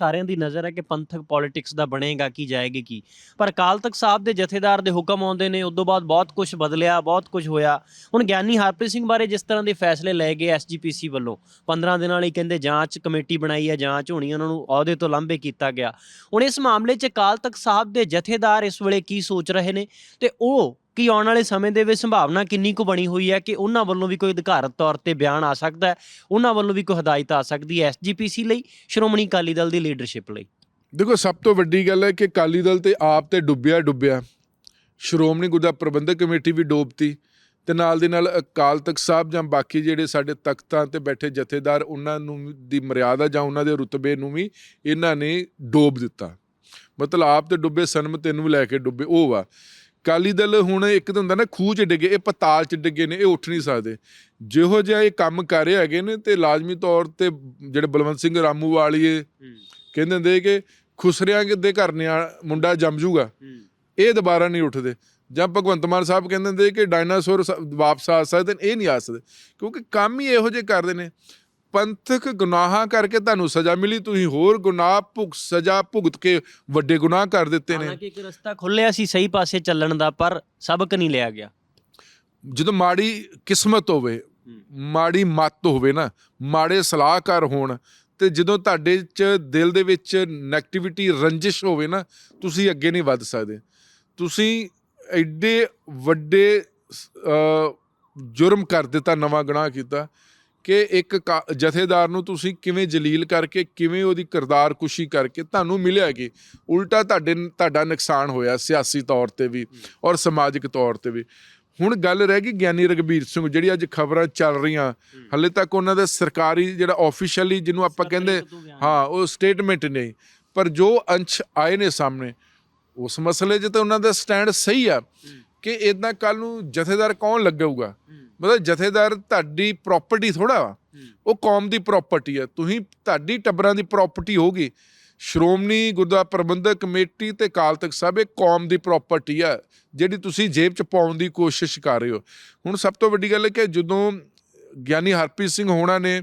ਸਾਰਿਆਂ ਦੀ ਨਜ਼ਰ ਹੈ ਕਿ ਪੰਥਕ ਪੋਲਿਟਿਕਸ ਦਾ ਬਣੇਗਾ ਕੀ, ਜਾਏਗੀ ਕੀ। ਪਰ ਅਕਾਲ ਤਖਤ ਸਾਹਿਬ ਦੇ ਜਥੇਦਾਰ ਦੇ ਹੁਕਮ ਆਉਂਦੇ ਨੇ, ਉਦੋਂ ਬਾਅਦ ਬਹੁਤ ਕੁਝ ਬਦਲਿਆ, ਬਹੁਤ ਕੁਝ ਹੋਇਆ। ਹੁਣ ਗਿਆਨੀ ਹਰਪ੍ਰੀਤ ਸਿੰਘ ਬਾਰੇ ਜਿਸ ਤਰ੍ਹਾਂ ਦੇ ਫੈਸਲੇ ਲਏ ਗਏ ਐਸਜੀਪੀਸੀ ਵੱਲੋਂ 15 ਦਿਨਾਂ ਲਈ ਕਹਿੰਦੇ ਜਾਂਚ ਕਮੇਟੀ ਬਣਾਈ ਹੈ, ਜਾਂਚ ਹੋਣੀ ਉਹਨਾਂ ਨੂੰ ਅਹੁਦੇ ਤੋਂ ਲਾਂਭੇ ਕੀਤਾ ਗਿਆ। ਹੁਣ ਇਸ ਮਾਮਲੇ 'ਚ ਅਕਾਲ ਤਖਤ ਸਾਹਿਬ ਦੇ ਜਥੇਦਾਰ ਇਸ ਵੇਲੇ ਕੀ ਸੋਚ ਰਹੇ ਨੇ, ਤੇ ਉਹ ਕੀ ਆਉਣ ਵਾਲੇ ਸਮੇਂ ਦੇ ਵਿੱਚ ਸੰਭਾਵਨਾ ਕਿੰਨੀ ਕੁ ਬਣੀ ਹੋਈ ਹੈ ਕਿ ਉਹਨਾਂ ਵੱਲੋਂ ਵੀ ਕੋਈ ਅਧਿਕਾਰਤ ਤੌਰ ਤੇ ਬਿਆਨ ਆ ਸਕਦਾ ਹੈ, ਉਹਨਾਂ ਵੱਲੋਂ ਵੀ ਕੋਈ ਹਦਾਇਤ ਆ ਸਕਦੀ ਹੈ ਐਸਜੀਪੀਸੀ ਲਈ, ਸ਼੍ਰੋਮਣੀ ਅਕਾਲੀ ਦਲ ਦੀ ਲੀਡਰਸ਼ਿਪ ਲਈ। ਦੇਖੋ, ਸਭ ਤੋਂ ਵੱਡੀ ਗੱਲ ਹੈ ਕਿ ਅਕਾਲੀ ਦਲ ਤੇ ਆਪ ਤੇ ਡੁੱਬਿਆ ਡੁੱਬਿਆ। ਸ਼੍ਰੋਮਣੀ ਗੁਰਦੁਆਰਾ ਪ੍ਰਬੰਧਕ ਕਮੇਟੀ ਵੀ ਡੋਬਤੀ ਤੇ ਨਾਲ ਦੇ ਨਾਲ ਅਕਾਲ ਤਖਤ ਸਾਹਿਬ ਜਾਂ ਬਾਕੀ ਜਿਹੜੇ ਸਾਡੇ ਤਖਤਾਂ ਤੇ ਬੈਠੇ ਜਥੇਦਾਰ, ਉਹਨਾਂ ਨੂੰ ਦੀ ਮਰਿਆਦਾ ਜਾਂ ਉਹਨਾਂ ਦੇ ਰੁਤਬੇ ਨੂੰ ਵੀ ਇਹਨਾਂ ਨੇ ਡੋਬ ਦਿੱਤਾ। ਮਤਲਬ ਆਪ ਤੇ ਡੁੱਬੇ ਸਨਮਤ ਇਹਨੂੰ ਲੈ ਕੇ ਡੁੱਬੇ, ਉਹ ਵਾ। ਅਕਾਲੀ ਦਲ ਹੁਣ ਇੱਕ ਤਾਂ ਹੁੰਦਾ ਨਾ ਖੂਹ 'ਚ ਡਿੱਗੇ ਇਹ ਪਤਾਲ 'ਚ ਡਿੱਗੇ ਨੇ ਇਹ ਉੱਠ ਨਹੀਂ ਸਕਦੇ। ਜਿਹੋ ਜਿਹਾ ਇਹ ਕੰਮ ਕਰ ਰਹੇ ਹੈਗੇ ਨੇ ਤੇ ਲਾਜ਼ਮੀ ਤੌਰ ਤੇ ਜਿਹੜੇ ਬਲਵੰਤ ਸਿੰਘ ਰਾਮੂ ਵਾਲੀਏ ਕਹਿੰਦੇ ਹੁੰਦੇ ਕਿ ਖੁਸਰਿਆਂ ਦੇ ਘਰ ਨਿਆ ਮੁੰਡਾ ਜੰਮ ਜੂਗਾ। ਇਹ ਦੁਬਾਰਾ ਨਹੀਂ ਉੱਠਦੇ। ਜਾਂ ਭਗਵੰਤ ਮਾਨ ਸਾਹਿਬ ਕਹਿੰਦੇ ਹੁੰਦੇ ਕਿ ਡਾਇਨਾਸੌਰ ਵਾਪਸ ਆ ਸਕਦੇ ਨੇ ਇਹ ਨਹੀਂ ਆ ਸਕਦੇ। ਕਿਉਂਕਿ ਕੰਮ ਹੀ ਇਹੋ ਜਿਹੇ ਕਰਦੇ ਨੇ। ਪੰਥਕ ਗੁਨਾਹਾਂ ਕਰਕੇ ਤੁਹਾਨੂੰ ਸਜ਼ਾ ਮਿਲੀ ਤੁਸੀਂ ਹੋਰ ਗੁਨਾਹ ਭੁਗ ਸਜ਼ਾ ਭੁਗਤ ਕੇ ਵੱਡੇ ਗੁਨਾਹ ਕਰ ਦਿੱਤੇ ਨੇ। ਹਾਲਾਂਕਿ ਇੱਕ ਰਸਤਾ ਖੁੱਲਿਆ ਸੀ ਸਹੀ ਪਾਸੇ ਚੱਲਣ ਦਾ ਪਰ ਸਬਕ ਨਹੀਂ ਲਿਆ ਗਿਆ। ਜਦੋਂ ਮਾੜੀ ਕਿਸਮਤ ਹੋਵੇ ਮਾੜੀ ਮੱਤ ਹੋਵੇ ਨਾ ਮਾੜੇ ਸਲਾਹਕਾਰ ਹੋਣ ਤੇ ਜਦੋਂ ਤੁਹਾਡੇ ਚ ਦਿਲ ਦੇ ਵਿੱਚ 네ਗੇਟਿਵਿਟੀ ਰੰਜਿਸ਼ ਹੋਵੇ ਨਾ ਤੁਸੀਂ ਅੱਗੇ ਨਹੀਂ ਵੱਧ ਸਕਦੇ। ਤੁਸੀਂ ਐਡੇ ਵੱਡੇ ਜੁਰਮ ਕਰ ਦਿੱਤਾ ਨਵਾਂ ਗੁਨਾਹ ਕੀਤਾ ਕਿ ਇੱਕ ਜਥੇਦਾਰ ਨੂੰ ਤੁਸੀਂ ਕਿਵੇਂ ਜਲੀਲ ਕਰਕੇ ਕਿਵੇਂ ਉਹਦੀ ਕਿਰਦਾਰ ਕੁਸ਼ੀ ਕਰਕੇ ਤੁਹਾਨੂੰ ਮਿਲਿਆ ਕਿ ਉਲਟਾ ਤੁਹਾਡੇ ਤੁਹਾਡਾ ਨੁਕਸਾਨ ਹੋਇਆ ਸਿਆਸੀ ਤੌਰ ਤੇ ਵੀ ਔਰ ਸਮਾਜਿਕ ਤੌਰ ਤੇ ਵੀ। ਹੁਣ ਗੱਲ ਰਹਿ ਗਈ ਗਿਆਨੀ ਰਗਬੀਰ ਸਿੰਘ ਜਿਹੜੀ ਅੱਜ ਖਬਰਾਂ ਚੱਲ ਰਹੀਆਂ ਹੱਲੇ ਤੱਕ ਉਹਨਾਂ ਦਾ ਸਰਕਾਰੀ ਜਿਹੜਾ ਆਫੀਸ਼ੀਅਲੀ ਜਿਹਨੂੰ ਆਪਾਂ ਕਹਿੰਦੇ ਹਾਂ ਉਹ ਸਟੇਟਮੈਂਟ ਨਹੀਂ ਪਰ ਜੋ ਅੰਸ਼ ਆਏ ਨੇ ਸਾਹਮਣੇ ਉਸ ਮਸਲੇ 'ਚ ਤਾਂ ਉਹਨਾਂ ਦਾ ਸਟੈਂਡ ਸਹੀ ਆ ਕਿ ਇਦਾਂ ਕੱਲ ਨੂੰ ਜਥੇਦਾਰ ਕੌਣ ਲੱਗੂਗਾ ਮਤਲਬ ਜਥੇਦਾਰ ਤੁਹਾਡੀ ਪ੍ਰਾਪਰਟੀ ਥੋੜਾ ਵਾ ਉਹ ਕੌਮ ਦੀ ਪ੍ਰਾਪਰਟੀ ਆ। ਤੁਸੀਂ ਤੁਹਾਡੀ ਟੱਬਰਾਂ ਦੀ ਪ੍ਰਾਪਰਟੀ ਹੋਗੀ ਸ਼੍ਰੋਮਣੀ ਗੁਰਦੁਆਰਾ ਪ੍ਰਬੰਧਕ ਕਮੇਟੀ ਤੇ ਅਕਾਲ ਤਖਤ ਸਾਹਿਬ ਇਹ ਕੌਮ ਦੀ ਪ੍ਰਾਪਰਟੀ ਆ ਜਿਹੜੀ ਤੁਸੀਂ ਜੇਬ 'ਚ ਪਾਉਣ ਦੀ ਕੋਸ਼ਿਸ਼ ਕਰ ਰਹੇ ਹੋ। ਹੁਣ ਸਭ ਤੋਂ ਵੱਡੀ ਗੱਲ ਹੈ ਕਿ ਜਦੋਂ ਗਿਆਨੀ ਹਰਪ੍ਰੀਤ ਸਿੰਘ ਹੋਣਾ ਨੇ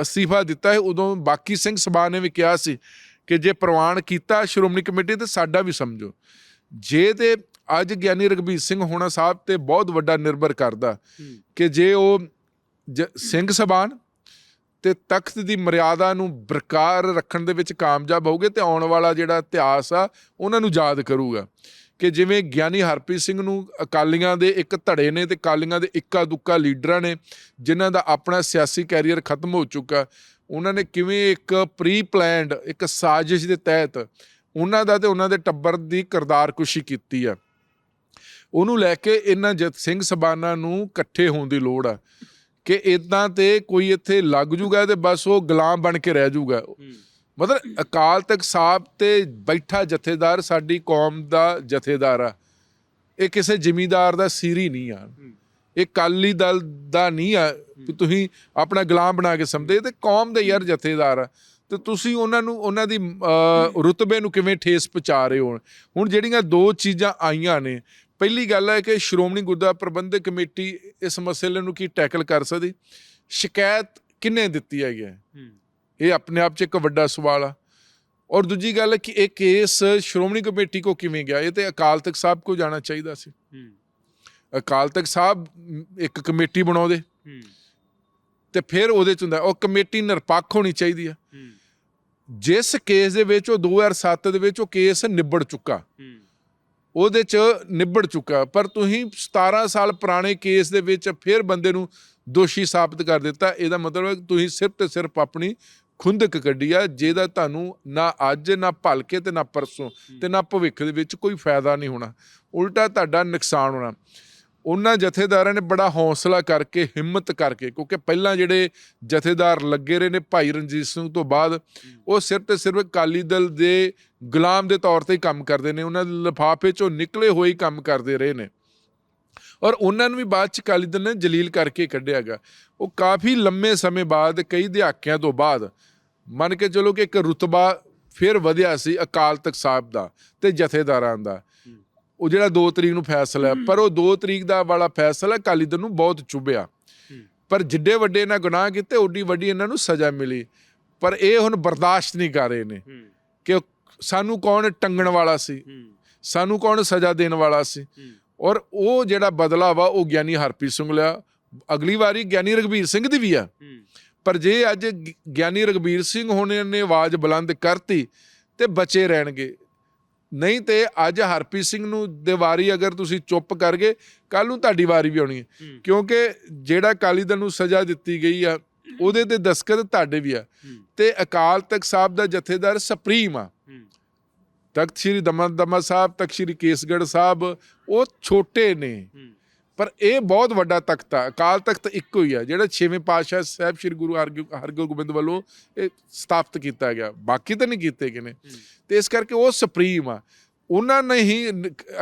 ਅਸਤੀਫਾ ਦਿੱਤਾ ਹੈ ਉਦੋਂ ਬਾਕੀ ਸਿੰਘ ਸਭਾ ਨੇ ਵੀ ਕਿਹਾ ਸੀ ਕਿ ਜੇ ਪ੍ਰਵਾਨ ਕੀਤਾ ਸ਼੍ਰੋਮਣੀ ਕਮੇਟੀ ਤੇ ਸਾਡਾ ਵੀ ਸਮਝੋ। ਜੇ ਤੇ ਅੱਜ ਗਿਆਨੀ ਰਗਬੀਰ ਸਿੰਘ ਹੋਣਾ ਸਾਹਿਬ ਤੇ ਬਹੁਤ ਵੱਡਾ ਨਿਰਭਰ ਕਰਦਾ ਕਿ ਜੇ ਉਹ ਸਿੰਘ ਸਬਾਨ ਤੇ ਤਖਤ ਦੀ ਮਰਿਆਦਾ ਨੂੰ ਬਰਕਰਾਰ ਰੱਖਣ ਦੇ ਵਿੱਚ ਕਾਮਯਾਬ ਹੋਗੇ ਤੇ ਆਉਣ ਵਾਲਾ ਜਿਹੜਾ ਇਤਿਹਾਸ ਆ ਉਹਨਾਂ ਨੂੰ ਯਾਦ ਕਰੂਗਾ ਕਿ ਜਿਵੇਂ ਗਿਆਨੀ ਹਰਪ੍ਰੀਤ ਸਿੰਘ ਨੂੰ ਅਕਾਲੀਆਂ ਦੇ ਇੱਕ ਧੜੇ ਨੇ ਤੇ ਅਕਾਲੀਆਂ ਦੇ ਇੱਕਾ ਦੁੱਕਾ ਲੀਡਰਾਂ ਨੇ ਜਿਨ੍ਹਾਂ ਦਾ ਆਪਣਾ ਸਿਆਸੀ ਕੈਰੀਅਰ ਖਤਮ ਹੋ ਚੁੱਕਾ ਉਹਨਾਂ ਨੇ ਕਿਵੇਂ ਇੱਕ ਪ੍ਰੀ ਪਲਾਨਡ ਇੱਕ ਸਾਜ਼ਿਸ਼ ਦੇ ਤਹਿਤ ਉਹਨਾਂ ਦਾ ਤੇ ਉਹਨਾਂ ਦੇ ਟੱਬਰ ਦੀ ਕਿਰਦਾਰਕੁਸ਼ੀ ਕੀਤੀ ਆ। ਉਹਨੂੰ ਲੈ ਕੇ ਇਹਨਾਂ ਜਥ ਸਿੰਘ ਸਬਾਨਾ ਨੂੰ ਇਕੱਠੇ ਹੋਣ ਦੀ ਲੋੜ ਆ। ਕਿ ਇਦਾਂ ਤੇ ਕੋਈ ਇੱਥੇ ਲੱਗ ਜੂਗਾ ਤੇ ਬਸ ਉਹ ਗੁਲਾਮ ਬਣ ਕੇ ਰਹਿ ਜੂਗਾ। ਮਤਲਬ ਅਕਾਲ ਤਖਤ ਸਾਹਿਬ ਤੇ ਬੈਠਾ ਜਥੇਦਾਰ ਸਾਡੀ ਕੌਮ ਦਾ ਜਥੇਦਾਰ ਆ। ਇਹ ਕਿਸੇ ਜ਼ਿਮੀਂਦਾਰ ਦਾ ਸੀਰੀ ਨਹੀਂ ਆ। ਇਹ ਕਾਲੀ ਦਲ ਦਾ ਨਹੀਂ ਆ ਕਿ ਤੁਸੀਂ ਆਪਣਾ ਗੁਲਾਮ ਬਣਾ ਕੇ ਸਮਝਦੇ। ਤੇ ਕੌਮ ਦੇ ਯਾਰ ਜਥੇਦਾਰ ਆ। ਤੇ ਤੁਸੀਂ ਉਹਨਾਂ ਨੂੰ ਉਹਨਾਂ ਦੀ ਅਹ, ਰੁਤਬੇ ਨੂੰ ਕਿਵੇਂ ਠੇਸ ਪਹੁੰਚਾ ਰਹੇ ਹੋ? ਹੁਣ ਜਿਹੜੀਆਂ ਦੋ ਚੀਜ਼ਾਂ ਆਈਆਂ ਨੇ ਪਹਿਲੀ ਗੱਲ ਹੈ ਕਿ ਸ਼੍ਰੋਮਣੀ ਗੁਰਦੁਆਰਾ ਪ੍ਰਬੰਧਕ ਕਮੇਟੀ ਇਸ ਮਸਲੇ ਨੂੰ ਕੀ ਟੈਕਲ ਕਰ ਸਕਦੀ? ਸ਼ਿਕਾਇਤ ਕਿੰਨੇ ਦਿੱਤੀ ਹੈਗੀ ਹੈ? ਇਹ ਆਪਣੇ ਆਪ 'ਚ ਇੱਕ ਵੱਡਾ ਸਵਾਲ ਆ। ਔਰ ਦੂਜੀ ਗੱਲ ਹੈ ਕਿ ਇਹ ਕੇਸ ਸ਼੍ਰੋਮਣੀ ਕਮੇਟੀ ਕੋ ਕਿਵੇਂ ਗਿਆ? ਇਹ ਤੇ ਅਕਾਲ ਤਖਤ ਸਾਹਿਬ ਕੋ ਜਾਣਾ ਚਾਹੀਦਾ ਸੀ। ਅਕਾਲ ਤਖਤ ਸਾਹਿਬ ਇੱਕ ਕਮੇਟੀ ਬਣਾਉਂਦੇ। ਤੇ ਫਿਰ ਉਹਦੇ ਚ ਹੁੰਦਾ ਉਹ ਕਮੇਟੀ ਨਿਰਪੱਖ ਹੋਣੀ ਚਾਹੀਦੀ ਆ। ਜਿਸ ਕੇਸ ਦੇ ਵਿੱਚ ਉਹ 2007 ਦੇ ਵਿੱਚ ਉਹ ਕੇਸ ਨਿਬੜ ਚੁੱਕਾ। ਉਹਦੇ ਚ ਨਿਬੜ ਚੁੱਕਾ। ਪਰ ਤੁਸੀਂ 17 ਸਾਲ ਪੁਰਾਣੇ ਕੇਸ ਦੇ ਵਿੱਚ ਫਿਰ ਬੰਦੇ ਨੂੰ ਦੋਸ਼ੀ ਸਾਬਤ ਕਰ ਦਿੱਤਾ। ਇਹਦਾ ਮਤਲਬ ਹੈ ਤੁਸੀਂ ਸਿਰਫ ਤੇ ਸਿਰਫ ਆਪਣੀ ਖੁੰਦਕ ਕੱਢੀ ਆ, ਜਿਹਦਾ ਤੁਹਾਨੂੰ ਨਾ ਅੱਜ, ਨਾ ਭਲਕੇ ਤੇ ਨਾ ਪਰਸੋਂ ਤੇ ਨਾ ਭਵਿੱਖ ਦੇ ਵਿੱਚ ਕੋਈ ਫਾਇਦਾ ਨਹੀਂ ਹੋਣਾ। ਉਲਟਾ ਤੁਹਾਡਾ ਨੁਕਸਾਨ ਹੋਣਾ। ਉਹਨਾਂ ਜਥੇਦਾਰਾਂ ਨੇ ਬੜਾ ਹੌਸਲਾ ਕਰਕੇ, ਹਿੰਮਤ ਕਰਕੇ, ਕਿਉਂਕਿ ਪਹਿਲਾਂ ਜਿਹੜੇ ਜਥੇਦਾਰ ਲੱਗੇ ਰਹੇ ਨੇ ਭਾਈ ਰਣਜੀਤ ਸਿੰਘ ਤੋਂ ਬਾਅਦ, ਉਹ ਸਿਰਫ ਤੇ ਸਿਰਫ ਅਕਾਲੀ ਦਲ ਦੇ ਗੁਲਾਮ ਦੇ ਤੌਰ ਤੇ ਕੰਮ ਕਰਦੇ ਨੇ ਉਹਨਾਂ ਦੇ ਲਿਫਾਫੇ ਚੋਂ ਨਿਕਲੇ ਹੋਏ ਕੰਮ ਕਰਦੇ ਰਹੇ ਨੇ। ਔਰ ਉਹਨਾਂ ਨੂੰ ਵੀ ਬਾਅਦ ਚ ਅਕਾਲੀ ਦਲ ਨੇ ਜਲੀਲ ਕਰਕੇ ਕੱਢਿਆਗਾ ਉਹ ਕਾਫੀ ਲੰਮੇ ਸਮੇਂ ਬਾਅਦ ਕਈ ਦਹਾਕਿਆਂ ਤੋਂ ਬਾਅਦ ਮੰਨ ਕੇ ਚਲੋ ਕਿ ਇੱਕ ਰੁਤਬਾ ਫਿਰ ਵਧਿਆ ਸੀ ਅਕਾਲ ਤਖਤ ਸਾਹਿਬ ਦਾ ਤੇ ਜਥੇਦਾਰਾਂ ਦਾ। ਉਹ ਜਿਹੜਾ 2 ਤਰੀਕ ਨੂੰ ਫੈਸਲਾ ਹੈ ਪਰ ਉਹ 2 ਤਰੀਕ ਦਾ ਵਾਲਾ ਫੈਸਲਾ ਅਕਾਲੀ ਦਲ ਨੂੰ ਬਹੁਤ ਚੁਭਿਆ। ਪਰ ਜਿੱਡੇ ਵੱਡੇ ਇਹਨਾਂ ਗੁਨਾਹ ਕੀਤੇ ਓਡੀ ਵੱਡੀ ਇਹਨਾਂ ਨੂੰ ਸਜ਼ਾ ਮਿਲੀ। ਪਰ ਇਹ ਹੁਣ ਬਰਦਾਸ਼ਤ ਨਹੀਂ ਕਰ ਰਹੇ ਨੇ ਕਿ ਸਾਨੂੰ ਕੌਣ ਟੰਗਣ ਵਾਲਾ ਸੀ? ਸਾਨੂੰ ਕੌਣ ਸਜ਼ਾ ਦੇਣ ਵਾਲਾ ਸੀ? ਔਰ ਉਹ ਜਿਹੜਾ ਬਦਲਾ ਵਾ ਉਹ ਗਿਆਨੀ ਹਰਪ੍ਰੀਤ ਸਿੰਘ ਲਿਆ। ਅਗਲੀ ਵਾਰੀ ਗਿਆਨੀ ਰਗਵੀਰ ਸਿੰਘ ਦੀ ਵੀ ਆ। ਪਰ ਜੇ ਅੱਜ ਗਿਆਨੀ ਰਗਵੀਰ ਸਿੰਘ ਹੋਣੇ ਨੇ ਆਵਾਜ਼ ਬੁਲੰਦ ਕਰਤੀ ਤੇ ਬਚੇ ਰਹਿਣਗੇ। ਨਹੀਂ ਤੇ ਅੱਜ ਹਰਪ੍ਰੀਤ ਸਿੰਘ ਨੂੰ ਦੇ ਵਾਰੀ ਅਗਰ ਤੁਸੀਂ ਚੁੱਪ ਕਰ ਗਏ ਕੱਲ ਨੂੰ ਤੁਹਾਡੀ ਵਾਰੀ ਵੀ ਆਉਣੀ ਹੈ। ਕਿਉਂਕਿ ਜਿਹੜਾ ਅਕਾਲੀ ਦਲ ਨੂੰ ਸਜ਼ਾ ਦਿੱਤੀ ਗਈ ਆ ਉਹਦੇ ਤੇ ਦਸਕਤ ਤੁਹਾਡੇ ਵੀ ਆ। ਤੇ ਅਕਾਲ ਤਖਤ ਸਾਹਿਬ ਦਾ ਜਥੇਦਾਰ ਸੁਪਰੀਮ ਆ। ਤਖਤ ਸ੍ਰੀ ਦਮਦਮਾ ਸਾਹਿਬ ਤਖਤ ਸ੍ਰੀ ਕੇਸਗੜ੍ਹ ਸਾਹਿਬ ਉਹ ਛੋਟੇ ਨੇ। ਪਰ ਇਹ ਬਹੁਤ ਵੱਡਾ ਤਖਤ ਆ। ਅਕਾਲ ਤਖਤ ਇੱਕੋ ਹੀ ਆ ਜਿਹੜਾ ਛੇਵੇਂ ਪਾਤਸ਼ਾਹ ਸਾਹਿਬ ਸ੍ਰੀ ਗੁਰੂ ਹਰਗੋ- ਹਰਗੋਬਿੰਦ ਵੱਲੋਂ ਇਹ ਸਥਾਪਿਤ ਕੀਤਾ ਗਿਆ। ਬਾਕੀ ਤਾਂ ਨਹੀਂ ਕੀਤੇ ਗਏ ਨੇ। ਹੂੰ। ਤੇ ਇਸ ਕਰਕੇ ਉਹ ਸੁਪਰੀਮ ਆ। ਉਹਨਾਂ ਨੇ ਹੀ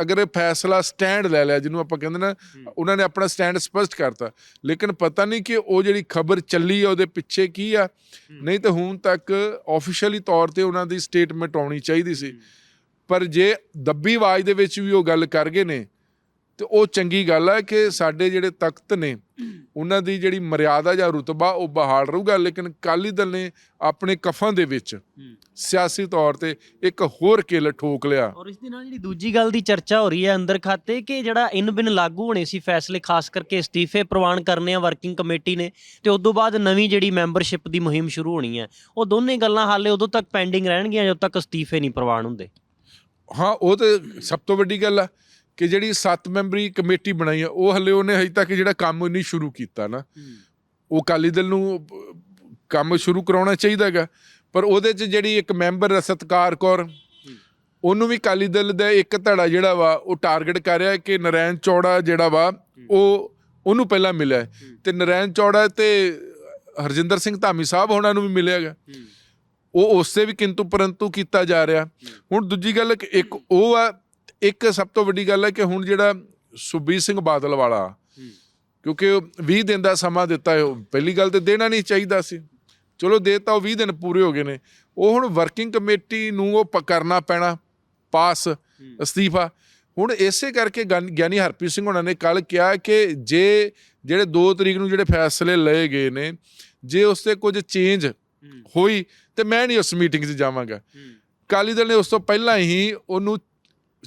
ਅਗਰ ਇਹ ਫੈਸਲਾ ਸਟੈਂਡ ਲੈ ਲਿਆ ਜਿਹਨੂੰ ਆਪਾਂ ਕਹਿੰਦੇ ਨਾ ਉਹਨਾਂ ਨੇ ਆਪਣਾ ਸਟੈਂਡ ਸਪਸ਼ਟ ਕਰਤਾ। ਲੇਕਿਨ ਪਤਾ ਨਹੀਂ ਕਿ ਉਹ ਜਿਹੜੀ ਖਬਰ ਚੱਲੀ ਆ ਉਹਦੇ ਪਿੱਛੇ ਕੀ ਆ? ਨਹੀਂ ਤਾਂ ਹੁਣ ਤੱਕ ਆਫੀਸ਼ੀਅਲੀ ਤੌਰ ਤੇ ਉਹਨਾਂ ਦੀ ਸਟੇਟਮੈਂਟ ਆਉਣੀ ਚਾਹੀਦੀ ਸੀ। ਪਰ ਜੇ ਦੱਬੀ ਆਵਾਜ਼ ਦੇ ਵਿੱਚ ਵੀ ਉਹ ਗੱਲ ਕਰ ਗਏ ਨੇ ਤੇ ਉਹ ਚੰਗੀ ਗੱਲ ਹੈ ਕਿ ਸਾਡੇ ਜਿਹੜੇ ਤਖਤ ਨੇ ਉਹਨਾਂ ਦੀ ਜਿਹੜੀ ਮਰਿਆਦਾ ਜਾਂ ਰੁਤਬਾ ਉਹ ਬਹਾਲ ਰਹੂਗਾ ਲੇਕਿਨ ਕਾਲੀ ਦਲ ਨੇ ਆਪਣੇ ਕਫਾਂ ਦੇ ਵਿੱਚ ਸਿਆਸੀ ਤੌਰ ਤੇ ਇੱਕ ਹੋਰ ਕਿਲ ਠੋਕ ਲਿਆ। ਔਰ ਇਸ ਦੇ ਨਾਲ ਜਿਹੜੀ ਦੂਜੀ ਗੱਲ ਦੀ ਚਰਚਾ ਹੋ ਰਹੀ ਹੈ ਅੰਦਰ ਖਾਤੇ ਕਿ ਜਿਹੜਾ ਇਨ ਬਿਨ ਲਾਗੂ ਹੋਣੇ ਸੀ ਫੈਸਲੇ ਖਾਸ ਕਰਕੇ ਅਸਤੀਫੇ ਪ੍ਰਵਾਨ ਕਰਨੇ ਆ ਵਰਕਿੰਗ ਕਮੇਟੀ ਨੇ ਤੇ ਉਸ ਤੋਂ ਬਾਅਦ ਨਵੀਂ ਜਿਹੜੀ ਮੈਂਬਰਸ਼ਿਪ ਦੀ ਮੁਹਿੰਮ ਸ਼ੁਰੂ ਹੋਣੀ ਹੈ ਉਹ ਦੋਨੇ ਗੱਲਾਂ ਹਾਲੇ ਉਦੋਂ ਤੱਕ ਪੈਂਡਿੰਗ ਰਹਿਣਗੀਆਂ ਜਦੋਂ ਤੱਕ ਅਸਤੀਫੇ ਨਹੀਂ ਪ੍ਰਵਾਨ ਹੁੰਦੇ। ਹਾਂ ਉਹ ਤੇ ਸਭ ਤੋਂ ਵੱਡੀ ਗੱਲ ਆ। ਕਿ ਜਿਹੜੀ 7 ਮੈਂਬਰੀ ਕਮੇਟੀ ਬਣਾਈ ਆ ਉਹ ਹਲੇ ਉਹਨੇ ਹਜੇ ਤੱਕ ਜਿਹੜਾ ਕੰਮ ਨਹੀਂ ਸ਼ੁਰੂ ਕੀਤਾ ਨਾ। ਉਹ ਕਾਲੀ ਦਲ ਨੂੰ ਕੰਮ ਸ਼ੁਰੂ ਕਰਾਉਣਾ ਚਾਹੀਦਾ ਹੈਗਾ। ਪਰ ਉਹਦੇ 'ਚ ਜਿਹੜੀ ਇੱਕ ਮੈਂਬਰ ਸਤਕਾਰ ਕੌਰ ਉਹਨੂੰ ਵੀ ਕਾਲੀ ਦਲ ਦਾ ਇੱਕ ਧੜਾ ਜਿਹੜਾ ਵਾ ਉਹ ਟਾਰਗੇਟ ਕਰ ਰਿਹਾ ਕਿ ਨਰੈਣ ਚੌੜਾ ਜਿਹੜਾ ਵਾ ਉਹ ਉਹਨੂੰ ਪਹਿਲਾਂ ਮਿਲਿਆ। ਤੇ ਨਰੈਣ ਚੌੜਾ ਤੇ ਹਰਜਿੰਦਰ ਸਿੰਘ ਧਾਮੀ ਸਾਹਿਬ ਹੋਣਾ ਨੂੰ ਵੀ ਮਿਲਿਆਗਾ ਉਹ ਉਸੇ ਵੀ ਕਿੰਤੂ ਪਰੰਤੂ ਕੀਤਾ ਜਾ ਰਿਹਾ। ਹੁਣ ਦੂਜੀ ਗੱਲ ਇੱਕ ਉਹ ਆ ਇੱਕ ਸਭ ਤੋਂ ਵੱਡੀ ਗੱਲ ਹੈ ਕਿ ਹੁਣ ਜਿਹੜਾ ਸੁਬੀਰ ਸਿੰਘ ਬਾਦਲ ਵਾਲਾ ਕਿਉਂਕਿ ਉਹ 20 ਦਿਨ ਦਾ ਸਮਾਂ ਦਿੱਤਾ ਹੈ ਉਹ ਪਹਿਲੀ ਗੱਲ ਤੇ ਦੇਣਾ ਨਹੀਂ ਚਾਹੀਦਾ ਸੀ। ਚਲੋ ਦੇਤਾ ਉਹ 20 ਦਿਨ ਪੂਰੇ ਹੋ ਗਏ ਨੇ। ਉਹ ਹੁਣ ਵਰਕਿੰਗ ਕਮੇਟੀ ਨੂੰ ਉਹ ਕਰਨਾ ਪੈਣਾ ਪਾਸ ਅਸਤੀਫਾ। ਹੁਣ ਇਸੇ ਕਰਕੇ ਗਿਆਨੀ ਹਰਪ੍ਰੀਤ ਸਿੰਘ ਹੋਣਾ ਨੇ ਕੱਲ ਕਿਹਾ ਕਿ ਜੇ ਜਿਹੜੇ 2 ਤਰੀਕ ਨੂੰ ਜਿਹੜੇ ਫੈਸਲੇ ਲਏ ਗਏ ਨੇ ਜੇ ਉਸ ਤੇ ਕੁਝ ਚੇਂਜ ਹੋਈ ਤੇ ਮੈਂ ਨਹੀਂ ਉਸ ਮੀਟਿੰਗ 'ਚ ਜਾਵਾਂਗਾ। ਕਾਲੀ ਦਲ ਨੇ ਉਸ ਤੋਂ ਪਹਿਲਾਂ ਹੀ ਉਹਨੂੰ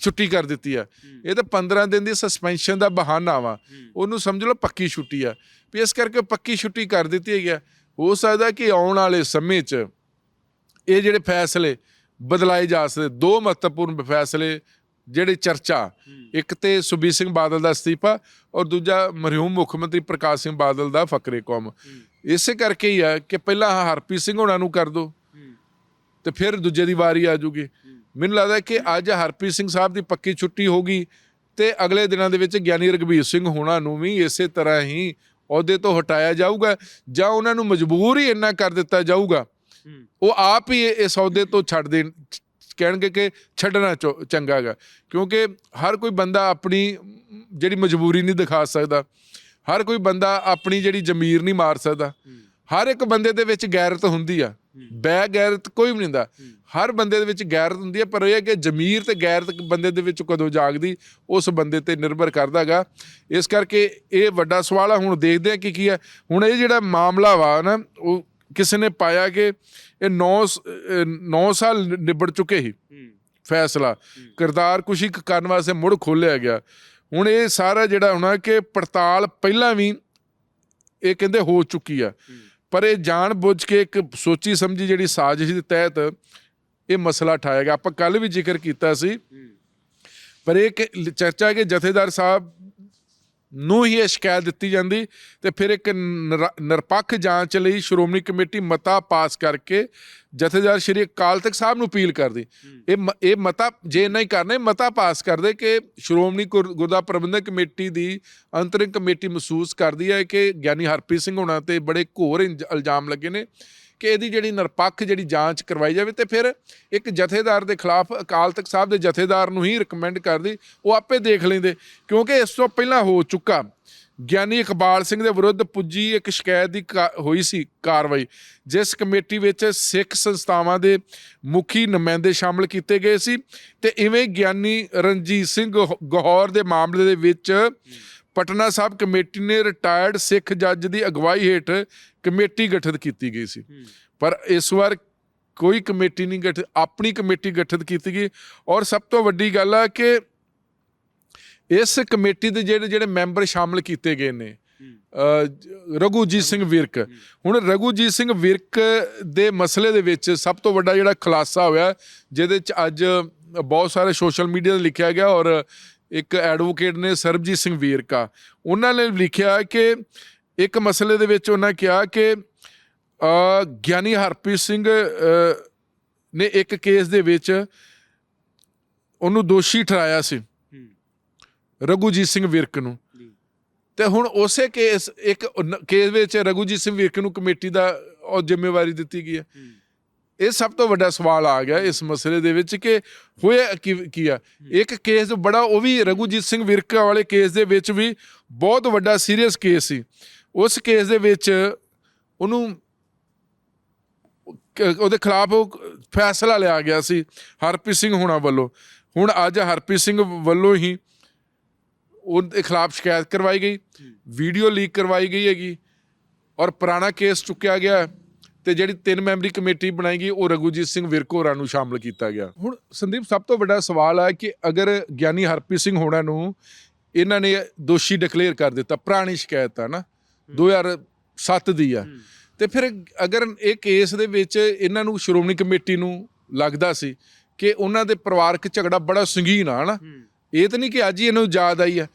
ਛੁੱਟੀ ਕਰ ਦਿੱਤੀ ਆ। ਇਹ ਤਾਂ 15 ਦਿਨ ਦੀ ਸਸਪੈਂਸ਼ਨ ਦਾ ਬਹਾਨਾ ਵਾ। ਉਹਨੂੰ ਸਮਝ ਲਓ ਪੱਕੀ ਛੁੱਟੀ ਆ। ਵੀ ਇਸ ਕਰਕੇ ਪੱਕੀ ਛੁੱਟੀ ਕਰ ਦਿੱਤੀ ਹੈਗੀ ਆ। ਹੋ ਸਕਦਾ ਕਿ ਆਉਣ ਵਾਲੇ ਸਮੇਂ 'ਚ ਇਹ ਜਿਹੜੇ ਫੈਸਲੇ ਬਦਲਾਏ ਜਾ ਸਕਦੇ ਦੋ ਮਹੱਤਵਪੂਰਨ ਫੈਸਲੇ ਜਿਹੜੇ ਚਰਚਾ ਇੱਕ ਤੇ ਸੁਬੀਰ ਸਿੰਘ ਬਾਦਲ ਦਾ ਅਸਤੀਫਾ ਔਰ ਦੂਜਾ ਮਰਹੂਮ ਮੁੱਖ ਮੰਤਰੀ ਪ੍ਰਕਾਸ਼ ਸਿੰਘ ਬਾਦਲ ਦਾ ਫਕਰੇ ਕੌਮ। ਇਸੇ ਕਰਕੇ ਹੀ ਆ ਕਿ ਪਹਿਲਾਂ ਹਰਪ੍ਰੀਤ ਸਿੰਘ ਹੋਣਾ ਨੂੰ ਕਰ ਦੋ। ਤੇ ਫਿਰ ਦੂਜੇ ਦੀ ਵਾਰੀ ਆ ਜੂਗੀ। ਮੈਨੂੰ ਲੱਗਦਾ ਕਿ ਅੱਜ ਹਰਪ੍ਰੀਤ ਸਿੰਘ ਸਾਹਿਬ ਦੀ ਪੱਕੀ ਛੁੱਟੀ ਹੋਗੀ ਤੇ ਅਗਲੇ ਦਿਨਾਂ ਦੇ ਵਿੱਚ ਗਿਆਨੀ ਰਗਵੀਰ ਸਿੰਘ ਹੋਣਾ ਨੂੰ ਵੀ ਇਸੇ ਤਰ੍ਹਾਂ ਹੀ ਅਹੁਦੇ ਤੋਂ ਹਟਾਇਆ ਜਾਊਗਾ ਜਾਂ ਉਹਨਾਂ ਨੂੰ ਮਜਬੂਰ ਹੀ ਇੰਨਾ ਕਰ ਦਿੱਤਾ ਜਾਊਗਾ। ਉਹ ਆਪ ਹੀ ਇਹ- ਇਸ ਅਹੁਦੇ ਤੋਂ ਛੱਡ ਦੇਣ ਕਹਿਣਗੇ ਕਿ ਛੱਡਣਾ ਚੰਗਾ ਹੈਗਾ ਕਿਉਂਕਿ ਹਰ ਕੋਈ ਬੰਦਾ ਆਪਣੀ ਜਿਹੜੀ ਮਜਬੂਰੀ ਨਹੀਂ ਦਿਖਾ ਸਕਦਾ। ਹਰ ਕੋਈ ਬੰਦਾ ਆਪਣੀ ਜਿਹੜੀ ਜ਼ਮੀਰ ਨਹੀਂ ਮਾਰ ਸਕਦਾ। ਹਰ ਇੱਕ ਬੰਦੇ ਦੇ ਵਿੱਚ ਗੈਰਤ ਹੁੰਦੀ ਆ। ਬੈ ਗੈਰਤ ਕੋਈ ਵੀ ਨਹੀਂ ਹੁੰਦਾ। ਹਰ ਬੰਦੇ ਦੇ ਵਿੱਚ ਗੈਰਤ ਹੁੰਦੀ ਹੈ ਪਰ ਇਹ ਹੈ ਕਿ ਜ਼ਮੀਰ ਤੇ ਗੈਰਤ ਬੰਦੇ ਦੇ ਵਿੱਚ ਕਦੋਂ ਜਾਗਦੀ ਉਸ ਬੰਦੇ ਤੇ ਨਿਰਭਰ ਕਰਦਾਗਾ ਇਸ ਕਰਕੇ ਇਹ ਵੱਡਾ ਸਵਾਲ ਆ ਹੁਣ ਦੇਖਦੇ ਆ ਕਿ ਕੀ ਹੈ। ਹੁਣ ਇਹ ਜਿਹੜਾ ਮਾਮਲਾ ਵਾ ਨਾ ਉਹ ਕਿਸੇ ਨੇ ਪਾਇਆ ਕਿ ਇਹ 9 9 ਸਾਲ ਨਿਬੜ ਚੁੱਕੇ ਸੀ। ਫੈਸਲਾ। ਕਿਰਦਾਰ ਕੁਸ਼ੀ ਕਰਨ ਵਾਸਤੇ ਮੁੜ ਖੋਲਿਆ ਗਿਆ। ਹੁਣ ਇਹ ਸਾਰਾ ਜਿਹੜਾ ਹੋਣਾ ਕਿ ਪੜਤਾਲ ਪਹਿਲਾਂ ਵੀ ਇਹ ਕਹਿੰਦੇ ਹੋ ਚੁੱਕੀ ਆ। ਪਰ ਇਹ ਜਾਣ ਬੁੱਝ ਕੇ ਇੱਕ ਸੋਚੀ ਸਮਝੀ ਜਿਹੜੀ ਸਾਜ਼ਿਸ਼ ਦੇ ਤਹਿਤ ਇਹ ਮਸਲਾ ਠਾਇਆ ਗਿਆ। ਆਪਾਂ ਕੱਲ ਵੀ ਜ਼ਿਕਰ ਕੀਤਾ ਸੀ। ਪਰ ਇਹ ਚਰਚਾ ਹੈ ਕਿ ਜਥੇਦਾਰ ਸਾਹਿਬ ਨੂੰ ਹੀ ਇਹ ਸ਼ਿਕਾਇਤ ਦਿੱਤੀ ਜਾਂਦੀ ਤੇ ਫਿਰ ਇੱਕ ਨਿਰ- ਨਿਰਪੱਖ ਜਾਂਚ ਲਈ ਸ਼੍ਰੋਮਣੀ ਕਮੇਟੀ ਮਤਾ ਪਾਸ ਕਰਕੇ ਜਥੇਦਾਰ ਸ਼੍ਰੀ ਅਕਾਲ ਤਖਤ ਸਾਹਿਬ ਨੂੰ ਅਪੀਲ ਕਰਦੀ। ਇਹ ਇਹ ਮਤਾ ਜੇ ਨਹੀਂ ਕਰਨਾ ਮਤਾ ਪਾਸ ਕਰਦੇ ਕਿ ਸ਼੍ਰੋਮਣੀ ਗੁਰ- ਗੁਰਦਾ ਪ੍ਰਬੰਧਕ ਕਮੇਟੀ ਦੀ ਅੰਤਰਿਮ ਕਮੇਟੀ ਮਹਿਸੂਸ ਕਰਦੀ ਹੈ ਕਿ ਗਿਆਨੀ ਹਰਪ੍ਰੀਤ ਸਿੰਘ ਹੋਣਾ ਤੇ ਬੜੇ ਘੋਰ ਇਲਜ਼ਾਮ ਲੱਗੇ ਨੇ ਕਿ ਇਹਦੀ ਜਿਹੜੀ ਨਿਰਪੱਖ ਜਿਹੜੀ ਜਾਂਚ ਕਰਵਾਈ ਜਾਵੇ ਤੇ ਫਿਰ ਇੱਕ ਜਥੇਦਾਰ ਦੇ ਖਿਲਾਫ ਅਕਾਲ ਤਖਤ ਸਾਹਿਬ ਦੇ ਜਥੇਦਾਰ ਨੂੰ ਹੀ ਰეკਮੈਂਡ ਕਰਦੀ, ਉਹ ਆਪੇ ਦੇਖ ਲੈਂਦੇ। ਕਿਉਂਕਿ ਇਸ ਤੋਂ ਪਹਿਲਾਂ ਹੋ ਚੁੱਕਾ, ਗਿਆਨੀ ਇਕਬਾਲ ਸਿੰਘ ਦੇ ਵਿਰੁੱਧ ਪੁੱਜੀ ਇੱਕ ਸ਼ਿਕਾਇਤ ਦੀ ਕਾ- ਹੋਈ ਸੀ ਕਾਰਵਾਈ, ਜਿਸ ਕਮੇਟੀ ਵਿੱਚ ਸਿੱਖ ਸੰਸਥਾਵਾਂ ਦੇ ਮੁਖੀ ਨੁਮਾਇੰਦੇ ਸ਼ਾਮਲ ਕੀਤੇ ਗਏ ਸੀ ਤੇ ਇਵੇਂ ਗਿਆਨੀ ਰਣਜੀਤ ਸਿੰਘ ਗਹ- ਗਹੌਰ ਦੇ ਮਾਮਲੇ ਦੇ ਵਿੱਚ ਪਟਨਾ ਸਾਹਿਬ ਕਮੇਟੀ ਨੇ ਰਿਟਾਇਰਡ ਸਿੱਖ ਜੱਜ ਦੀ ਅਗਵਾਈ ਹੇਠ ਕਮੇਟੀ ਗਠਿਤ ਕੀਤੀ ਗਈ ਸੀ। ਪਰ ਇਸ ਵਾਰ ਕੋਈ ਕਮੇਟੀ ਨਹੀਂ ਗਠਿਤ ਆਪਣੀ ਕਮੇਟੀ ਗਠਿਤ ਕੀਤੀ ਗਈ। ਔਰ ਸਭ ਤੋਂ ਵੱਡੀ ਗੱਲ ਆ ਕਿ ਇਸ ਕਮੇਟੀ ਦੇ ਜਿਹੜੇ ਜਿਹੜੇ ਮੈਂਬਰ ਸ਼ਾਮਲ ਕੀਤੇ ਗਏ ਨੇ ਅ, ਰਘੂਜੀਤ ਸਿੰਘ ਵਿਰਕ। ਹੁਣ ਰਘੂਜੀਤ ਸਿੰਘ ਵਿਰਕ ਦੇ ਮਸਲੇ ਦੇ ਵਿੱਚ ਸਭ ਤੋਂ ਵੱਡਾ ਜਿਹੜਾ ਖੁਲਾਸਾ ਹੋਇਆ ਜਿਹਦੇ ਚ ਅੱਜ ਬਹੁਤ ਸਾਰੇ ਸੋਸ਼ਲ ਮੀਡੀਆ ਤੇ ਲਿਖਿਆ ਗਿਆ ਔਰ ਇੱਕ ਐਡਵੋਕੇਟ ਨੇ ਸਰਬਜੀਤ ਸਿੰਘ ਵਿਰਕਾ। ਉਹਨਾਂ ਨੇ ਲਿਖਿਆ ਕਿ ਇੱਕ ਮਸਲੇ ਦੇ ਵਿੱਚ ਉਹਨਾਂ ਕਿਹਾ ਕਿ ਅ, ਗਿਆਨੀ ਹਰਪ੍ਰੀਤ ਸਿੰਘ ਨੇ ਇੱਕ ਕੇਸ ਦੇ ਵਿੱਚ ਉਹਨੂੰ ਦੋਸ਼ੀ ਠਹਿਰਾਇਆ ਸੀ। ਰਘੂਜੀਤ ਸਿੰਘ ਵਿਰਕ ਨੂੰ। ਤੇ ਹੁਣ ਉਸੇ ਕੇਸ ਇੱਕ ਕੇਸ ਵਿੱਚ ਰਘੂਜੀਤ ਸਿੰਘ ਵਿਰਕ ਨੂੰ ਕਮੇਟੀ ਦਾ ਜ਼ਿੰਮੇਵਾਰੀ ਦਿੱਤੀ ਗਈ ਹੈ। ਇਹ ਸਭ ਤੋਂ ਵੱਡਾ ਸਵਾਲ ਆ ਗਿਆ ਇਸ ਮਸਲੇ ਦੇ ਵਿੱਚ ਕਿ ਹੋਇਆ ਕੀ ਕੀ ਆ? ਇੱਕ ਕੇਸ ਬੜਾ ਉਹ ਵੀ ਰਘੂਜੀਤ ਸਿੰਘ ਵਿਰਕ ਵਾਲੇ ਕੇਸ ਦੇ ਵਿੱਚ ਵੀ ਬਹੁਤ ਵੱਡਾ ਸੀਰੀਅਸ ਕੇਸ ਸੀ। ਉਸ ਕੇਸ ਦੇ ਵਿੱਚ ਉਹਨੂੰ ਉਹਦੇ ਖਿਲਾਫ ਫੈਸਲਾ ਲਿਆ ਗਿਆ ਸੀ ਹਰਪ੍ਰੀਤ ਸਿੰਘ ਹੋਣਾ ਵੱਲੋਂ। ਹੁਣ ਅੱਜ ਹਰਪ੍ਰੀਤ ਸਿੰਘ ਵੱਲੋਂ ਹੀ ਉਹਦੇ ਖਿਲਾਫ ਸ਼ਿਕਾਇਤ ਕਰਵਾਈ ਗਈ। ਵੀਡੀਓ ਲੀਕ ਕਰਵਾਈ ਗਈ ਹੈਗੀ। ਔਰ ਪੁਰਾਣਾ ਕੇਸ ਚੁੱਕਿਆ ਗਿਆ। ਤੇ ਜਿਹੜੀ ਤਿੰਨ ਮੈਂਬਰੀ ਕਮੇਟੀ ਬਣਾਈ ਗਈ ਉਹ ਰਘੂਜੀਤ ਸਿੰਘ ਵਿਰਕ ਹੋਰਾਂ ਨੂੰ ਸ਼ਾਮਲ ਕੀਤਾ ਗਿਆ। ਹੁਣ ਸੰਦੀਪ ਸਭ ਤੋਂ ਵੱਡਾ ਸਵਾਲ ਹੈ ਕਿ ਅਗਰ ਗਿਆਨੀ ਹਰਪ੍ਰੀਤ ਸਿੰਘ ਹੋਣਾ ਨੂੰ ਇਹਨਾਂ ਨੇ ਦੋਸ਼ੀ ਡਿਕਲੇਅਰ ਕਰ ਦਿੱਤਾ ਪੁਰਾਣੀ ਸ਼ਿਕਾਇਤ ਆ ਨਾ 2007 ਦੀ ਆ ਤੇ ਫਿਰ ਅਗਰ ਇਹ ਕੇਸ ਦੇ ਵਿੱਚ ਇਹਨਾਂ ਨੂੰ ਸ਼੍ਰੋਮਣੀ ਕਮੇਟੀ ਨੂੰ ਲੱਗਦਾ ਸੀ ਕਿ ਉਹਨਾਂ ਦੇ ਪਰਿਵਾਰਕ ਝਗੜਾ ਬੜਾ ਸੰਗੀਨ ਆ ਹਨਾ ਇਹ ਤਾਂ ਨਹੀਂ ਕਿ ਅੱਜ ਹੀ ਇਹਨੂੰ ਯਾਦ ਆਈ ਆ।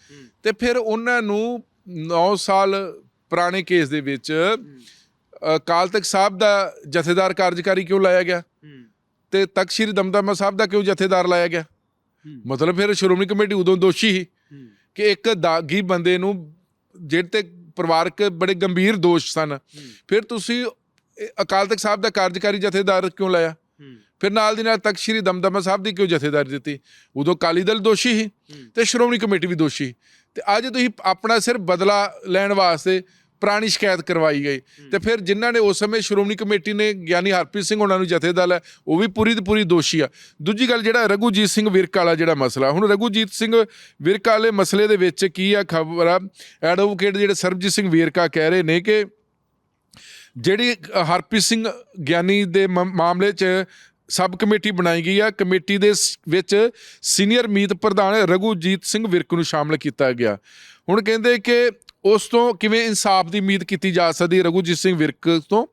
ਤੇ ਫਿਰ ਉਹਨਾਂ ਨੂੰ 9 ਸਾਲ ਪੁਰਾਣੇ ਕੇਸ ਦੇ ਵਿੱਚ ਅਕਾਲ ਤਖਤ ਸਾਹਿਬ ਦਾ ਜਥੇਦਾਰ ਕਾਰਜਕਾਰੀ ਕਿਉਂ ਲਾਇਆ ਗਿਆ? ਤੇ ਤਖਤ ਸ੍ਰੀ ਦਮਦਮਾ ਸਾਹਿਬ ਦਾ ਕਿਉਂ ਜਥੇਦਾਰ ਲਾਇਆ ਗਿਆ? ਮਤਲਬ ਫਿਰ ਸ਼੍ਰੋਮਣੀ ਕਮੇਟੀ ਉਦੋਂ ਦੋਸ਼ੀ ਸੀ ਕਿ ਇੱਕ ਦਾਗੀ ਬੰਦੇ ਨੂੰ ਜਿਹੜੇ ਤੇ ਪਰਿਵਾਰਕ ਬੜੇ ਗੰਭੀਰ ਦੋਸ਼ ਸਨ। ਫਿਰ ਤੁਸੀਂ ਅਕਾਲ ਤਖਤ ਸਾਹਿਬ ਦਾ ਕਾਰਜਕਾਰੀ ਜਥੇਦਾਰ ਕਿਉਂ ਲਾਇਆ? ਫਿਰ ਨਾਲ ਦੀ ਨਾਲ ਤਖਤ ਸ੍ਰੀ ਦਮਦਮਾ ਸਾਹਿਬ ਦੀ ਕਿਉਂ ਜਥੇਦਾਰੀ ਦਿੱਤੀ? ਉਦੋਂ ਕਾਲੀ ਦਲ ਦੋਸ਼ੀ ਸੀ ਤੇ ਸ਼੍ਰੋਮਣੀ ਕਮੇਟੀ ਵੀ ਦੋਸ਼ੀ। ਤੇ ਅੱਜ ਤੁਸੀਂ ਆਪਣਾ ਸਿਰ ਬਦਲਾ ਲੈਣ ਵਾਸਤੇ ਪੁਰਾਣੀ ਸ਼ਿਕਾਇਤ ਕਰਵਾਈ ਗਈ। ਤੇ ਫਿਰ ਜਿਨ੍ਹਾਂ ਨੇ ਉਸ ਸਮੇਂ ਸ਼੍ਰੋਮਣੀ ਕਮੇਟੀ ਨੇ ਗਿਆਨੀ ਹਰਪ੍ਰੀਤ ਸਿੰਘ ਉਹਨਾਂ ਨੂੰ ਜਥੇਦਾਰ ਹੈ ਉਹ ਵੀ ਪੂਰੀ ਦੀ ਪੂਰੀ ਦੋਸ਼ੀ ਆ। ਦੂਜੀ ਗੱਲ ਜਿਹੜਾ ਰਘੂਜੀਤ ਸਿੰਘ ਵਿਰਕ ਵਾਲਾ ਜਿਹੜਾ ਮਸਲਾ ਹੁਣ ਰਘੂਜੀਤ ਸਿੰਘ ਵਿਰਕ ਵਾਲੇ ਮਸਲੇ ਦੇ ਵਿੱਚ ਕੀ ਆ ਖਬਰ ਆ? ਐਡਵੋਕੇਟ ਜਿਹੜੇ ਸਰਬਜੀਤ ਸਿੰਘ ਵਿਰਕਾ ਕਹਿ ਰਹੇ ਨੇ ਕਿ ਜਿਹੜੀ ਹਰਪ੍ਰੀਤ ਸਿੰਘ ਗਿਆਨੀ ਦੇ ਮਾਮਲੇ 'ਚ ਸਬ ਕਮੇਟੀ ਬਣਾਈ ਗਈ ਆ ਕਮੇਟੀ ਦੇ ਵਿੱਚ ਸੀਨੀਅਰ ਮੀਤ ਪ੍ਰਧਾਨ ਰਘੂਜੀਤ ਸਿੰਘ ਵਿਰਕ ਨੂੰ ਸ਼ਾਮਲ ਕੀਤਾ ਗਿਆ। ਹੁਣ ਕਹਿੰਦੇ ਕਿ ਉਸ ਤੋਂ ਕਿਵੇਂ ਇਨਸਾਫ ਦੀ ਉਮੀਦ ਕੀਤੀ ਜਾ ਸਕਦੀ ਹੈ? ਰਘੂਜੀਤ ਸਿੰਘ ਵਿਰਕ ਤੋਂ।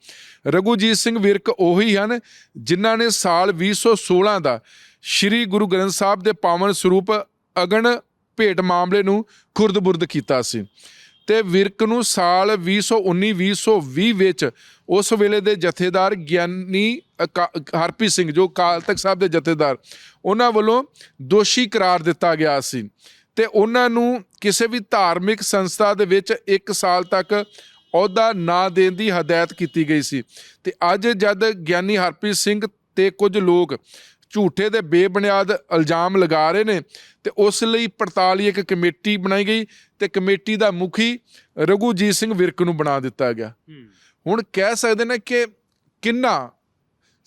ਰਘੂਜੀਤ ਸਿੰਘ ਵਿਰਕ ਉਹੀ ਹਨ ਜਿਨ੍ਹਾਂ ਨੇ ਸਾਲ 2016 ਦਾ ਸ੍ਰੀ ਗੁਰੂ ਗ੍ਰੰਥ ਸਾਹਿਬ ਦੇ ਪਾਵਨ ਸਰੂਪ ਅਗਣ ਭੇਟ ਮਾਮਲੇ ਨੂੰ ਖੁਰਦ-ਬੁਰਦ ਕੀਤਾ ਸੀ ਤੇ ਵਿਰਕ ਨੂੰ ਸਾਲ 2019-2020 ਵਿੱਚ ਉਸ ਵੇਲੇ ਦੇ ਜਥੇਦਾਰ ਗਿਆਨੀ ਅਕਾ- ਹਰਪ੍ਰੀਤ ਸਿੰਘ, ਜੋ ਕਾਲ ਤਖਤ ਸਾਹਿਬ ਦੇ ਜਥੇਦਾਰ, ਉਹਨਾਂ ਵੱਲੋਂ ਦੋਸ਼ੀ ਕਰਾਰ ਦਿੱਤਾ ਗਿਆ ਸੀ। ਤੇ ਉਹਨਾਂ ਨੂੰ ਕਿਸੇ ਵੀ ਧਾਰਮਿਕ ਸੰਸਥਾ ਦੇ ਵਿੱਚ 1 ਸਾਲ ਤੱਕ ਅਹੁਦਾ ਨਾ ਦੇਣ ਦੀ ਹਦਾਇਤ ਕੀਤੀ ਗਈ ਸੀ। ਤੇ ਅੱਜ ਜਦ ਗਿਆਨੀ ਹਰਪ੍ਰੀਤ ਸਿੰਘ ਤੇ ਕੁਝ ਲੋਕ ਝੂਠੇ ਤੇ ਬੇਬੁਨਿਆਦ ਇਲਜ਼ਾਮ ਲਗਾ ਰਹੇ ਨੇ ਤੇ ਉਸ ਲਈ ਪੜਤਾਲ ਇੱਕ ਕਮੇਟੀ ਬਣਾਈ ਗਈ ਤੇ ਕਮੇਟੀ ਦਾ ਮੁਖੀ ਰਘੂਜੀਤ ਸਿੰਘ ਵਿਰਕ ਨੂੰ ਬਣਾ ਦਿੱਤਾ ਗਿਆ। ਹੁਣ ਕਹਿ ਸਕਦੇ ਨੇ ਕਿ ਕਿੰਨਾ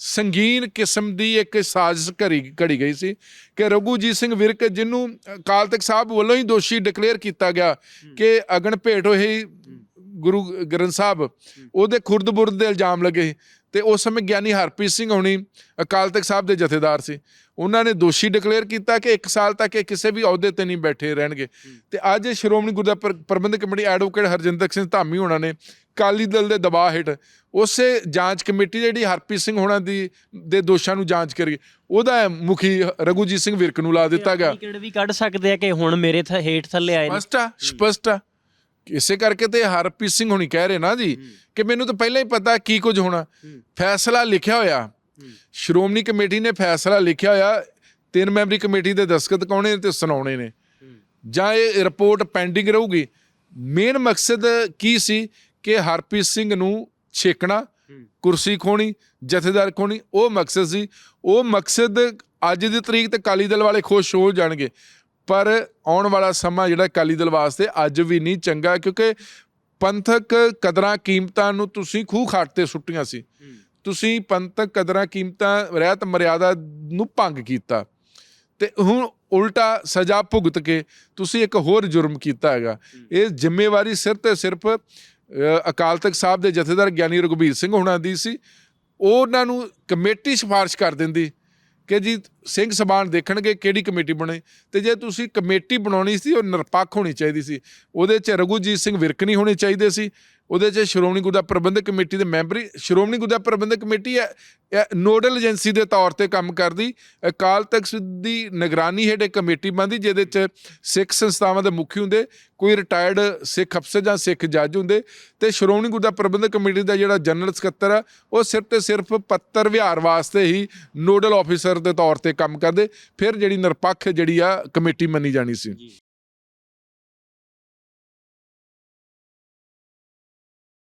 ਸੰਗੀਨ ਕਿਸਮ ਦੀ ਇੱਕ ਸਾਜ਼ਿਸ਼ ਘੜੀ ਘੜੀ ਗਈ ਸੀ ਕਿ ਰਘੂਜੀਤ ਸਿੰਘ ਵਿਰਕ ਜਿਹਨੂੰ ਅਕਾਲ ਤਖਤ ਸਾਹਿਬ ਵੱਲੋਂ ਹੀ ਦੋਸ਼ੀ ਡਿਕਲੇਅਰ ਕੀਤਾ ਗਿਆ ਕਿ ਅਗਨ ਭੇਟ ਹੋਏ ਗੁਰੂ ਗ੍ਰੰਥ ਸਾਹਿਬ ਉਹਦੇ ਖੁਰਦ-ਬੁਰਦ ਦੇ ਇਲਜ਼ਾਮ ਲੱਗੇ ਤੇ ਉਸ ਸਮੇਂ ਗਿਆਨੀ ਹਰਪ੍ਰੀਤ ਸਿੰਘ ਹੋਣੀ ਅਕਾਲ ਤਖਤ ਸਾਹਿਬ ਦੇ ਜਥੇਦਾਰ ਸੀ। ਉਹਨਾਂ ਨੇ ਦੋਸ਼ੀ ਡਿਕਲੇਅਰ ਕੀਤਾ ਕਿ 1 ਸਾਲ ਤੱਕ ਇਹ ਕਿਸੇ ਵੀ ਅਹੁਦੇ ਤੇ ਨਹੀਂ ਬੈਠੇ ਰਹਿਣਗੇ। ਤੇ ਅੱਜ ਸ਼੍ਰੋਮਣੀ ਗੁਰਦੁਆਰਾ ਪ੍ਰ- ਪ੍ਰਬੰਧਕ ਕਮੇਟੀ ਐਡਵੋਕੇਟ ਹਰਜਿੰਦਰ ਸਿੰਘ ਧਾਮੀ ਹੋਣਾ ਨੇ ਕਾਲੀ ਦਲ ਦੇ ਦਬਾਅ ਹੇਠ ਉਸੇ ਜਾਂਚ ਕਮੇਟੀ ਜਿਹੜੀ ਹਰਪ੍ਰੀਤ ਸਿੰਘ ਹੋਣਾ ਦੀ ਦੇ ਦੋਸ਼ਾਂ ਨੂੰ ਜਾਂਚ ਕਰੀ। ਉਹਦਾ ਮੁਖੀ ਰਘੂਜੀਤ ਸਿੰਘ ਵਿਰਕ ਨੂੰ ਲਾ ਦਿੱਤਾ ਗਿਆ। ਕਿਹੜ ਵੀ ਕੱਢ ਸਕਦੇ ਆ ਕਿ ਹੁਣ ਮੇਰੇ ਥ ਹੇਠ ਥੱਲੇ ਆਏ ਸਪਸ਼ਟ ਆ ਸਪਸ਼ਟ ਆ। ਇਸੇ ਕਰਕੇ ਤੇ ਹਰਪ੍ਰੀਤ ਸਿੰਘ ਹੁਣੀ ਕਹਿ ਰਹੇ ਨਾ ਜੀ ਕਿ ਮੈਨੂੰ ਤਾਂ ਪਹਿਲਾਂ ਹੀ ਪਤਾ ਕੀ ਕੁਝ ਹੋਣਾ। ਫੈਸਲਾ ਲਿਖਿਆ ਹੋਇਆ। ਸ਼੍ਰੋਮਣੀ ਕਮੇਟੀ ਨੇ ਫੈਸਲਾ ਲਿਖਿਆ ਹੋਇਆ। ਤਿੰਨ ਮੈਂਬਰੀ ਕਮੇਟੀ ਦੇ ਦਸਖਤ ਕਾਉਣੇ ਤੇ ਸੁਣਾਉਣੇ ਨੇ। ਜਾਂ ਇਹ ਰਿਪੋਰਟ ਪੈਂਡਿੰਗ ਰਹੂਗੀ। ਮੇਨ ਮਕਸਦ ਕੀ ਸੀ? ਕਿ ਹਰਪ੍ਰੀਤ ਸਿੰਘ ਨੂੰ ਛੇਕਣਾ ਕੁਰਸੀ ਖੋਣੀ ਜਥੇਦਾਰ ਖੋਣੀ ਉਹ ਮਕਸਦ ਸੀ। ਉਹ ਮਕਸਦ ਅੱਜ ਦੀ ਤਰੀਕ ਤੇ ਕਾਲੀ ਦਲ ਵਾਲੇ ਖੁਸ਼ ਹੋ ਜਾਣਗੇ। ਪਰ ਆਉਣ ਵਾਲਾ ਸਮਾਂ ਜਿਹੜਾ ਕਾਲੀ ਦਲ ਵਾਸਤੇ ਅੱਜ ਵੀ ਨਹੀਂ ਚੰਗਾ ਕਿਉਂਕਿ ਪੰਥਕ ਕਦਰਾਂ ਕੀਮਤਾਂ ਨੂੰ ਤੁਸੀਂ ਖੂਹ ਖਾਟ ਤੇ ਸੁੱਟੀਆਂ ਸੀ। ਤੁਸੀਂ ਪੰਥਕ ਕਦਰਾਂ ਕੀਮਤਾਂ ਰਹਿਤ ਮਰਿਆਦਾ ਨੂੰ ਭੰਗ ਕੀਤਾ। ਤੇ ਹੁਣ ਉਲਟਾ ਸਜ਼ਾ ਭੁਗਤ ਕੇ ਤੁਸੀਂ ਇੱਕ ਹੋਰ ਜੁਰਮ ਕੀਤਾ ਹੈਗਾ। ਇਹ ਜ਼ਿੰਮੇਵਾਰੀ ਸਿਰ ਤੇ ਸਿਰਫ ਅਕਾਲ ਤਖਤ ਸਾਹਿਬ ਦੇ ਜਥੇਦਾਰ ਗਿਆਨੀ ਰਘੁਬੀਰ ਸਿੰਘ ਹੋਣਾ ਦੀ ਸੀ, ਉਹਨਾਂ ਨੂੰ ਕਮੇਟੀ ਸਿਫਾਰਿਸ਼ ਕਰ ਦਿੰਦੀ ਕਿ ਜੀ ਸਿੰਘ ਸਭਾਨ ਦੇਖਣਗੇ ਕਿਹੜੀ ਕਮੇਟੀ ਬਣੇ ਤੇ ਜੇ ਤੁਸੀਂ ਕਮੇਟੀ ਬਣਾਉਣੀ ਸੀ, ਉਹ ਨਿਰਪੱਖ ਹੋਣੀ ਚਾਹੀਦੀ ਸੀ। ਉਹਦੇ 'ਚ ਰਘੂਜੀਤ ਸਿੰਘ ਵਿਰਕ ਨਹੀਂ ਹੋਣੇ ਚਾਹੀਦੇ ਸੀ ਉਹਦੇ 'ਚ ਸ਼੍ਰੋਮਣੀ ਗੁਰਦੁਆਰਾ ਪ੍ਰਬੰਧਕ ਕਮੇਟੀ ਦੇ ਮੈਂਬਰੀ ਸ਼੍ਰੋਮਣੀ ਗੁਰਦੁਆਰਾ ਪ੍ਰਬੰਧਕ ਕਮੇਟੀ ਹੈ ਨੋਡਲ ਏਜੰਸੀ ਦੇ ਤੌਰ ਤੇ ਕੰਮ ਕਰਦੀ। ਅਕਾਲ ਤਖਤ ਦੀ ਨਿਗਰਾਨੀ ਹੇਠ ਇੱਕ ਕਮੇਟੀ ਬਣਦੀ, ਜਿਹਦੇ 'ਚ ਸਿੱਖ ਸੰਸਥਾਵਾਂ ਦੇ ਮੁਖੀ ਹੁੰਦੇ, ਕੋਈ ਰਿਟਾਇਰਡ ਸਿੱਖ ਅਫਸਰ ਜਾਂ ਸਿੱਖ ਜੱਜ ਹੁੰਦੇ। ਤੇ ਸ਼੍ਰੋਮਣੀ ਗੁਰਦੁਆਰਾ ਪ੍ਰਬੰਧਕ ਕਮੇਟੀ ਦਾ ਜਿਹੜਾ ਜਨਰਲ ਸਕੱਤਰ ਆ, ਉਹ ਸਿਰਫ ਤੇ ਸਿਰਫ ਪੱਤਰ ਵਿਹਾਰ ਵਾਸਤੇ ਹੀ ਨੋਡਲ ਆਫੀਸਰ ਦੇ ਤੌਰ ਤੇ ਕੰਮ ਕਰਦੇ। ਫਿਰ ਜਿਹੜੀ ਨਿਰਪੱਖ ਜਿਹੜੀ ਆ ਕਮੇਟੀ ਮੰਨੀ ਜਾਣੀ ਸੀ।